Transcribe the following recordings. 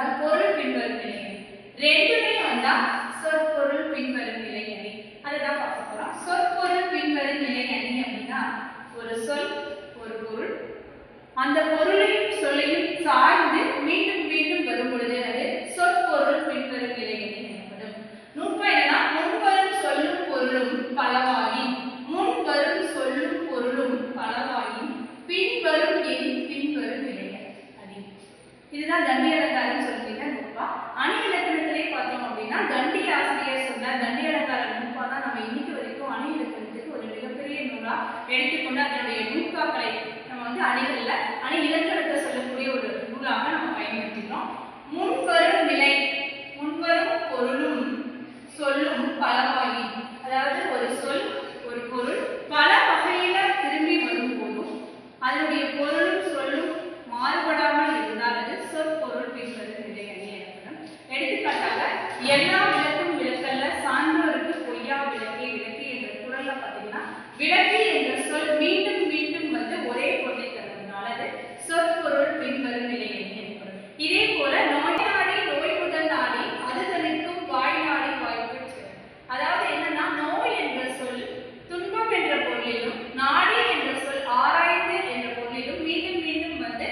சொல்லிட்டு வந்தால் பொருள் பின்வரும் நிலையணி ரெண்டுமே வந்தா சொற்பொருள் பின்வரும் நிலையணி அதுதான் பார்க்க போறோம். சொற்பொருள் பின்வரும் நிலையணி அப்படின்னா ஒரு சொல் ஒரு பொருள். அந்த பொருளையும் சொல்லையும் சார்ந்து மீண்டும் மீண்டும் வரும் பொழுது அது சொற்பொருள் பின்வரும் நிலையணி எனப்படும் நுட்பம் என்னன்னா முன்வரும் சொல்லும் பொருளும் பலவாகி முன் வரும் சொல்லும் பொருளும் பலவாகி பின்வரும் எண் பின்வரும் நிலைய அடி இதுதான் தண்டி அலங்காரம் சொல்லிட்டு நுட்பா அணி இலக்கணத்திலே பார்த்தோம் அப்படின்னா தண்டி ஆசிரியர் சொன்ன தண்டி அலங்கார நுட்பா தான் நம்ம இன்னைக்கு வரைக்கும் அணி இலக்கணத்துக்கு ஒரு மிகப்பெரிய நூலா எடுத்துக்கொண்டு அதனுடைய நுட்பாக்களை நம்ம வந்து அணிகளில் அணி இலக்கணத்தை சொல்லக்கூடிய ஒரு நூலாக நம்ம பயன்படுத்திக்கிறோம். முன்வரும் நிலை முன்வரும் பொருளும் சொல்லும் பலவாகி அதாவது ஒரு சொல் ஒரு பொருள் பல வகையில திரும்பி வரும் போதும் அதனுடைய பொருளும் சொல்லும் மாறுபடாமல் இருந்தால் அது சொற்பொருள் பின்வரும் நிலையணி எனப்படும். எடுத்துக்காட்டாக எல்லா விளக்கும் விளக்கல்ல சான்றோருக்கு பொய்யா விளக்கே விளக்கு என்ற குரல்ல பார்த்தீங்கன்னா விளக்கு என்ற சொல் மீண்டும் மீண்டும் வந்து ஒரே பொருளை தருவதனால அது சொற்பொருள் பின்வரும் நிலையணி எனப்படும் இதே போல நோய் நாடி நோய் முதல் நாடி அது தனிக்கும் வாய் நாடி வாய்ப்பு அதாவது என்னன்னா நோய் என்ற சொல் துன்பம் என்ற பொருளிலும் நாடி என்ற சொல் ஆராய்ந்து என்ற பொருளிலும் மீண்டும் மீண்டும் வந்து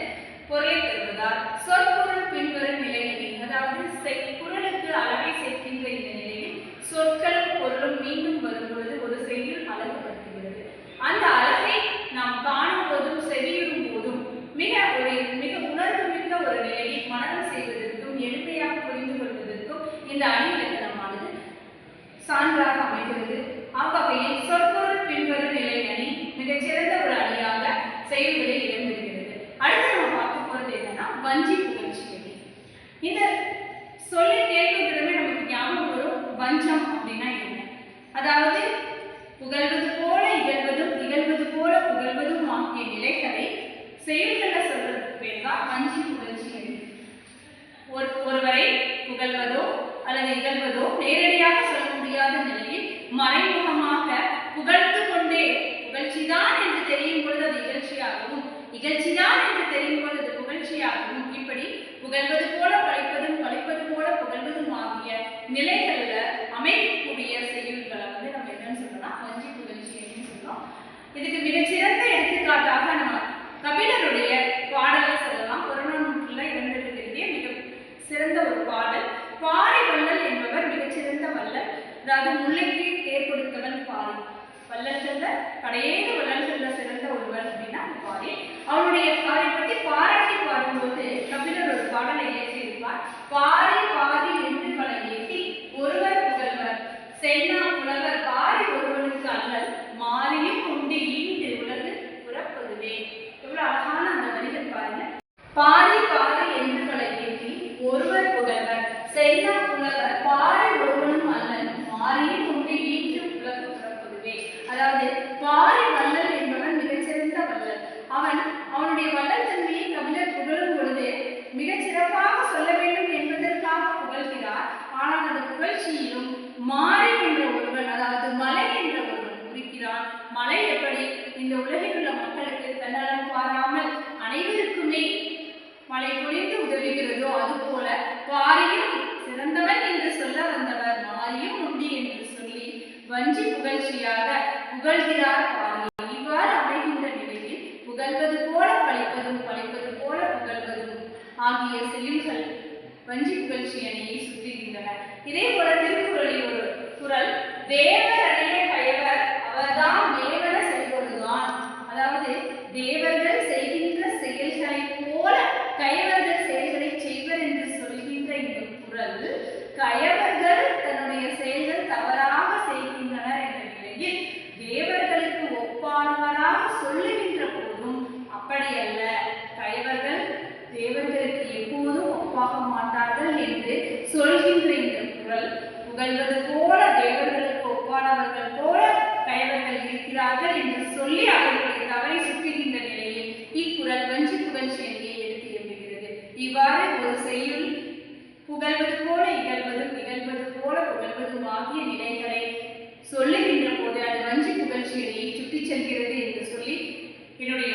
பொருளை தருவதால் சொற்பொருள் பின்வரும் நிலையில் அதாவது செய்- குரலுக்கு அளவை சேர்க்கின்ற இந்த நிலையில் சொற்களும் பொருளும் மீண்டும் வரும்பொழுது ஒரு செய்யுள் அழகுபடுத்துகிறது அந்த அழகை நாம் காணும் போதும் செவியுறும் போதும் மிக ஒரு மிக உணர்வு மிக்க ஒரு நிலையை மனனம் செய்வதற்கும் எளிமையாக புரிந்து கொள்வதற்கும் இந்த அணி இலக்கணமானது சான்றாக அமைகிறது. அவ்வகையில் சொற்பொருள் பின்வரும் நிலை அணி மிகச்சிறந்த ஒரு அணியாக செயல்களில் இடம்பெறுகிறது அடுத்து நம்ம பார்க்க போறது என்னன்னா வஞ்சி புகழ்ச்சி அணி இந்த சொல்லி கேட்கிறதுமே நமக்கு ஞாபகம் வரும் வஞ்சம் அப்படின்னா என்ன? அதாவது புகழ்வது போல இகழ்வதும் இகழ்வது போல புகழ்வதும் ஆகிய நிலைகளை செயல்களை சொல்றதுக்கு பேர் தான் வஞ்சி புகழ்ச்சி ஒரு ஒருவரை புகழ்வதோ அல்லது இகழ்வதோ நேரடியாக சொல்ல முடியாத நிலையில் மறைமுகமாக புகழ்ந்து கொண்டே புகழ்ச்சிதான் என்று தெரியும் பொழுது அது இகழ்ச்சியாகவும் இகழ்ச்சிதான் என்று தெரியும் பொழுது அது புகழ்ச்சியாகவும் இப்படி புகழ்வது போல பழிப்பதும் பழிப்பது போல புகழ்வதும் ஆகிய நிலைகள்ல அமைக்கக்கூடிய செயல்களை வந்து நம்ம என்னன்னு சொல்லலாம் வஞ்சி புகழ்ச்சி அப்படின்னு சொல்றோம். இதுக்கு மிகச்சிறந்த எடுத்துக்காட்டாக நம்ம கபிலருடைய பாடலை சொல்லலாம் புறநானூற்றுல இடம்பெற்றிருக்கிற மிக சிறந்த ஒரு பாடல் பாரி வள்ளல் என்பவர் மிகச்சிறந்த வள்ளல் அதாவது முல்லைக்கு தேர் கொடுத்தவன் பாரி வள்ளல்கள்ல கடையேக வள்ளல்கள்ல சிறந்த ஒருவர் அப்படின்னா பாரி அவருடைய அவரை பற்றி பாராட்டி பாடும்போது கபிலர் ஒரு பாடலை இயற்றியிருப்பார். பாரி பாரி என்று பல ஏற்றி ஒருவர் புகழ்வர். சென்னா புலவர் பாரி ஒருவனுக்கு அல்லல் மாறியும் உண்டு ஈண்டு உலகு புறப்பதுவே எவ்வளவு அழகான அந்த வரிகள் பாருங்க. பாரி என்று பல ஏற்றி ஒருவர் புகழ்வர் செய்தா புலவர் பாரி ஒருவனும் அல்லன் மாறியும் உண்டு ஈண்டு உலகு புறப்பதுவே வாரி வல்லல் என்பவன் மிகச்சிறந்த வல்லல். அவன் அவனுடைய வள்ளல் தன்மையை கபிலர் புகழும் பொழுது மிகச் சிறப்பாக சொல்ல வேண்டும் என்பதற்காக புகழ்கிறார். ஆனால் அந்த புகழ்ச்சியிலும் மாறி என்ற ஒருவன் அதாவது மலை என்ற ஒருவன் குறிக்கிறான். மலை எப்படி? இந்த உலகில் உள்ள மக்களுக்கு தன்னலம் பாராமல் அனைவருக்குமே மழை பொழிந்து உதவுகிறதோ அதுபோல பாரியும் சிறந்தவன் என்று சொல்ல வந்தவர் மாரியும் உண்டி என்று வஞ்சி புகழ்ச்சியாக புகழ்கிறார் பாரி இவ்வாறு அமைகின்ற நிலையில் புகழ்வது போல பழிப்பதும் பழிப்பது போல புகழ்வதும் ஆகிய செயல்கள் வஞ்சி புகழ்ச்சி அணியை சுற்றுகின்றன. இதே போல திருக்குறளில் ஒரு குரல் தேவர் அடைய கயவர் அவர்தாம் தேவர செய்வதுதான் அதாவது தேவர்கள் செய்கின்ற செயல்களை போல கயவர்கள் செயல்களை செய்வர் என்று சொல்கின்ற இந்த குறள் கயவர்கள் தன்னுடைய செயல்கள் தவறாக செய்கின்றனர் என்ற நிலையில் தேவர்களுக்கு ஒப்பானவராக சொல்லுகின்ற போதும் அப்படி அல்ல கயவர்கள் தேவர்களுக்கு எப்போதும் ஒப்பாக மாட்டார்கள் என்று சொல்கின்ற இந்த குறள் புகழ்வது போல தேவர்களுக்கு ஒப்பானவர்கள் போல கைவர்கள் இருக்கிறார்கள் என்று சொல்லி அவர்களுடைய தவறை சுட்டுகின்ற நிலையில் இக்குரல் வஞ்சி புகழ்ச்சி அணியை எடுத்து எம்புகிறது. இவ்வாறு ஒரு செய்யுள் புகழ்வது போல இகழ்வதும் இகழ்வது போல புகழ்வதும் ஆகிய நிலைகளை சொல்லுகின்ற போது அது வஞ்சி புகழ்ச்சியை அணியை செல்கிறது என்று சொல்லி என்னுடைய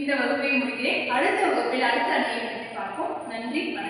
இந்த வகுப்பை முடிக்கிறேன். அடுத்த வகுப்பில் அடுத்த அணியை பற்றி பார்ப்போம். நன்றி வணக்கம்.